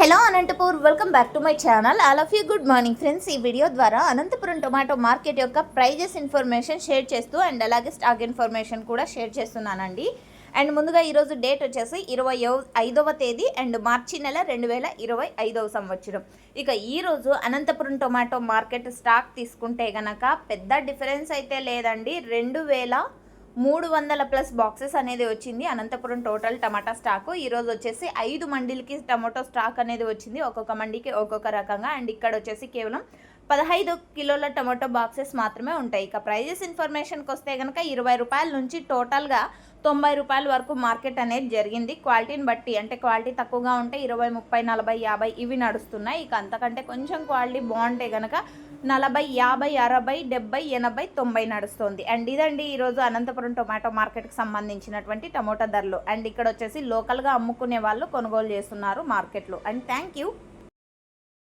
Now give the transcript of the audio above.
Hello Anantapur welcome back to my channel all of you good morning friends ఈ video ద్వారా Anantapuram tomato market యొక్క prices information share చేస్తూ and అలాగే stock information కూడా share చేస్తున్నానండి. And ముందుగా ఈరోజు డేట్ వచ్చేసి ఇరవై ఐదవ తేదీ అండ్ మార్చి నెల రెండు వేల ఇరవై ఐదవ సంవత్సరం. ఇక ఈరోజు అనంతపురం టొమాటో మార్కెట్ స్టాక్ తీసుకుంటే గనక పెద్ద డిఫరెన్స్ అయితే లేదండి. రెండు వేల మూడు వందల ప్లస్ బాక్సెస్ అనేది వచ్చింది. అనంతపురం టోటల్ టమాటా స్టాక్. ఈరోజు వచ్చేసి ఐదు మండీలకి టమాటో స్టాక్ అనేది వచ్చింది. ఒక్కొక్క మండీకి ఒక్కొక్క రకంగా. అండ్ ఇక్కడ వచ్చేసి కేవలం పదహైదు కిలోల టమాటో బాక్సెస్ మాత్రమే ఉంటాయి. ఇక ప్రైజెస్ ఇన్ఫర్మేషన్కి వస్తే కనుక ఇరవై రూపాయల నుంచి టోటల్గా తొంభై రూపాయల వరకు మార్కెట్ అనేది జరిగింది. క్వాలిటీని బట్టి అంటే క్వాలిటీ తక్కువగా ఉంటే ఇరవై ముప్పై నలభై యాభై ఇవి నడుస్తున్నాయి. ఇక అంతకంటే కొంచెం క్వాలిటీ బాగుంటే కనుక నలభై యాభై అరవై డెబ్బై ఎనభై తొంభై నడుస్తుంది. అండ్ ఇదండి ఈరోజు అనంతపురం టొమాటో మార్కెట్కి సంబంధించినటువంటి టమోటా ధరలు. అండ్ ఇక్కడ వచ్చేసి లోకల్గా అమ్ముకునే వాళ్ళు కొనుగోలు చేస్తున్నారు మార్కెట్లో. And thank you.